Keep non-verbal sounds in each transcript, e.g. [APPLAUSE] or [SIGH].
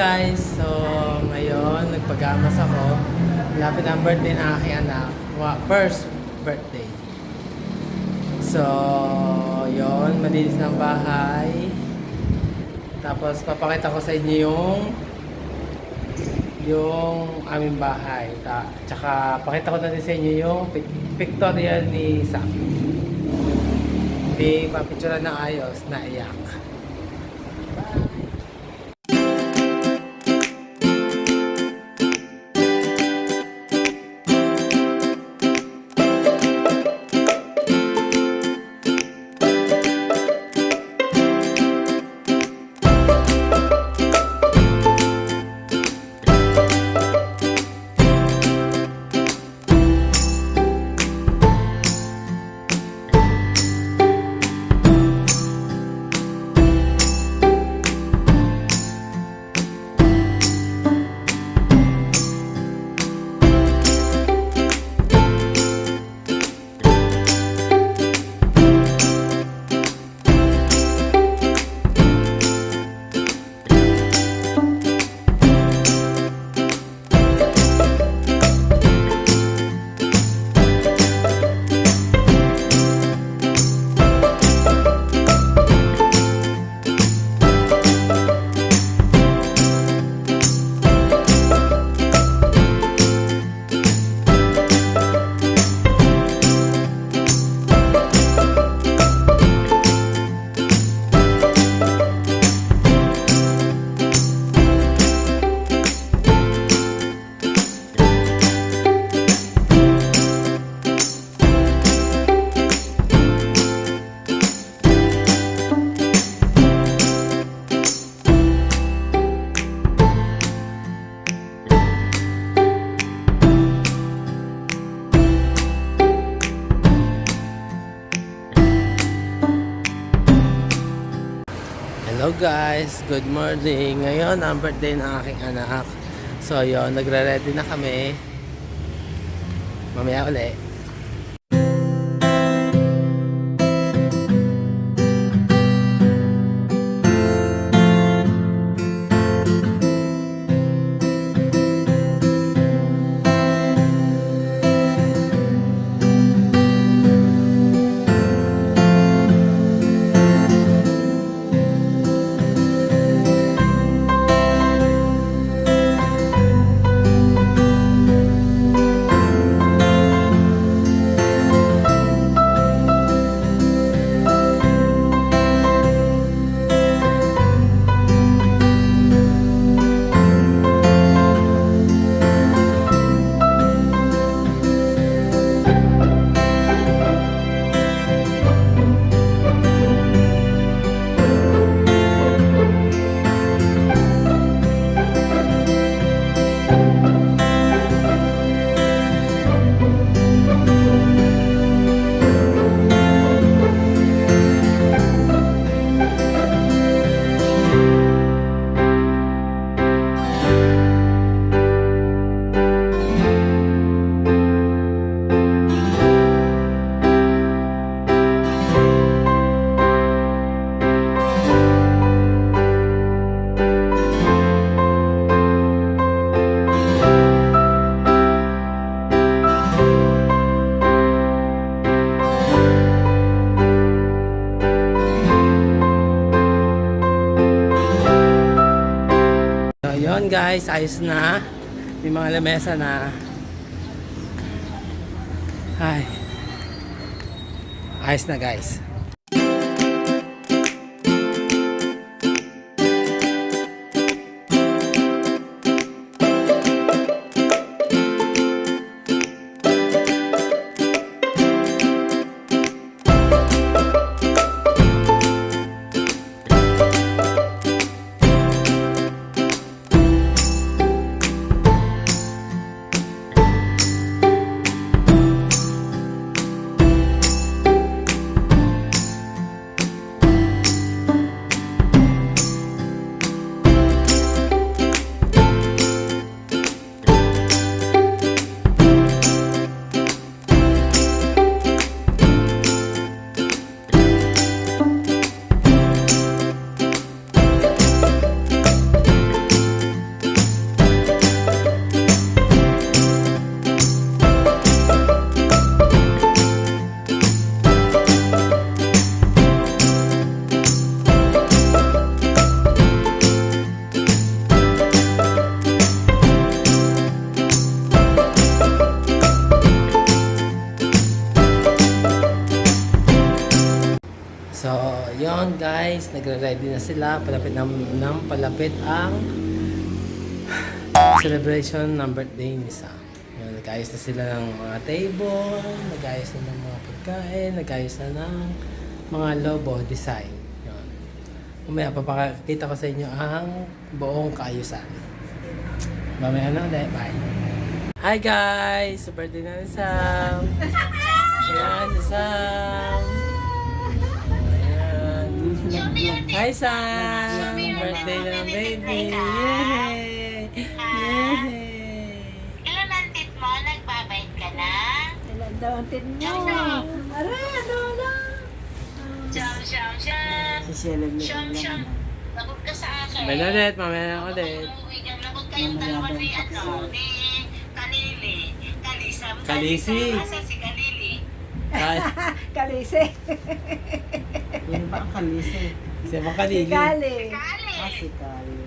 Guys! So, ngayon, nagpagamas ako. Lapit ang birthday ng aking anak. First birthday. So, yon malinis ng bahay. Tapos, papakita ko sa inyo yung yung aming bahay. Ta tsaka, pakita ko na din sa inyo yung pic- pictorial ni Sam. Hindi mapicturean na ayos, naiyak. Guys, good morning. Ngayon ang birthday ng aking anak. So yon, nagre-ready na kami. Mamaya uli. Guys, ayos na. May mga lamesa na. Ay. Ayos na guys. Nagre-ready na sila. Palapit ng, ng palapit ang celebration ng birthday ni Sam. Yun, nag-ayos na sila ng mga table, nag-ayos na ng mga pagkain, nag-ayos na ng mga logo design. Yun. Umaya, papakita ko sa inyo ang buong kaayusan. Mamaya na ulit. Bye. Hi guys! Sa birthday na ni Sam. Ayan, si Sam. Hi Sam! Birthday na ng baby! Yay! Yay! Ilan ang tit mo? Nagbabait ka na? Ilan daw ang tin mo? Ano na? Siyam, siyam, siyam. Siyam, siyam. Lagot ka sa akin. Bye na ulit. Mamaya na ulit. Lagot kayong dalawa ni, ano, ni Kalili. Kalisam. Kalisi. Asa si Kalili? Ay, [LAUGHS] Kalise. Yun ba ang kalise? ba Si kanili? Kali. Ah, si Kali.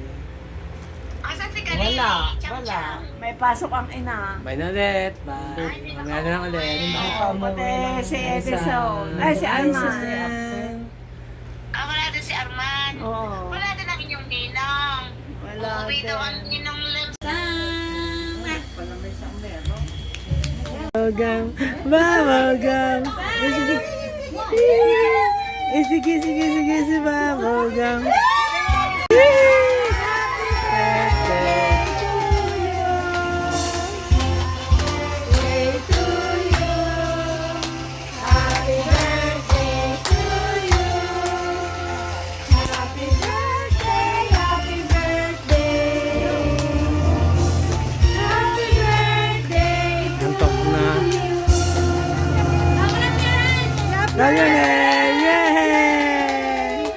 Asa si Kalili? Wala, wala. May pasok ang ina. Bye na ulit. Bye. Mamaya na lang ulit. Oh, pati si Edison. Ay, si Arman. Ah, wala din si Arman. Oo. Wala din ang inyong ninang. Wala Uuwi daw ang din. Bawagam, bawagam. Eh, sige. Eh, sige, sige, sige, si bawagam. Ganyan eh! Yay!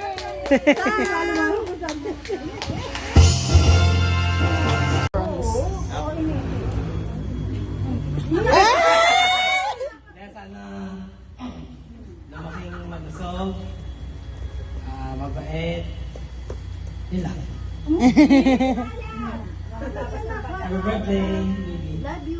Dahil sana lamaking malusog, ah, mabait, yun. Happy birthday, baby.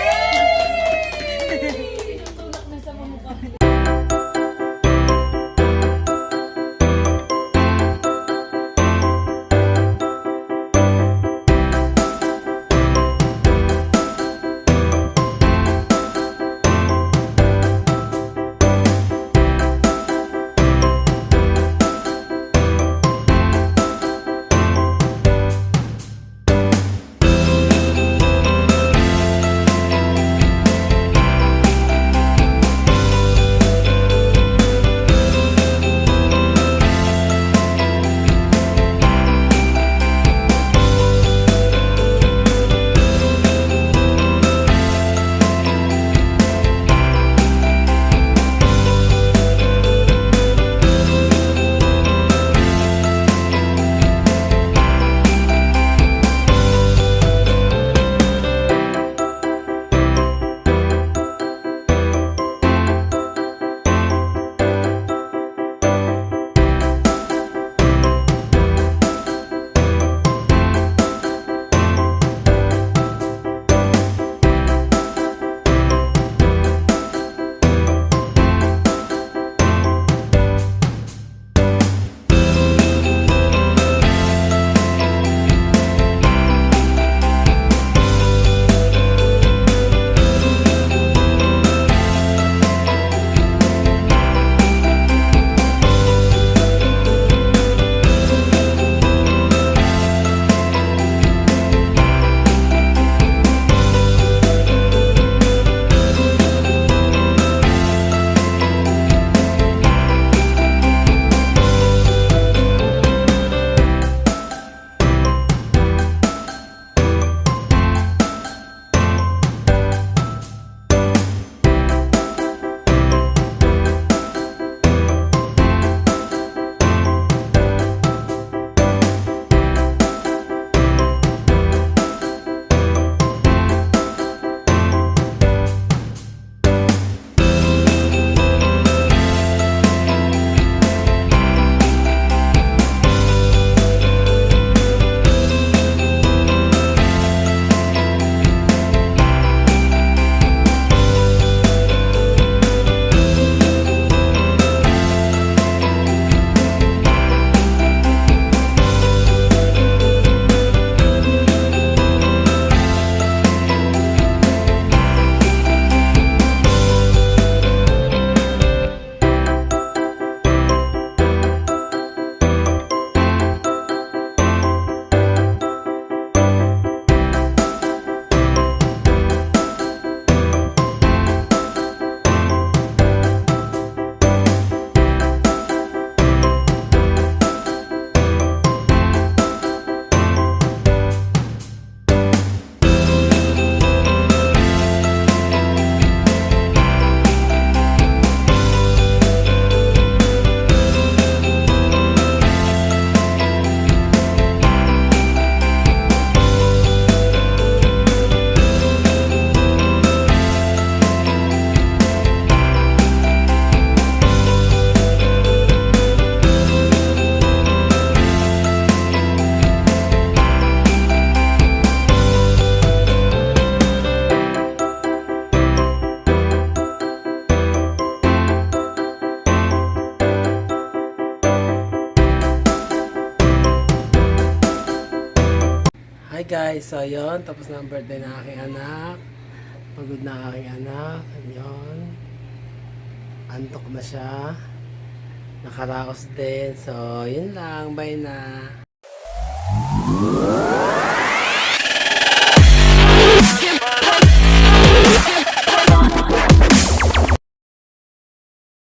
Hi guys, so yun, tapos na ang birthday ng aking anak. Pagod na aking anak. Yun. Antok na siya. Nakaraos din. So, yun lang. Bye na.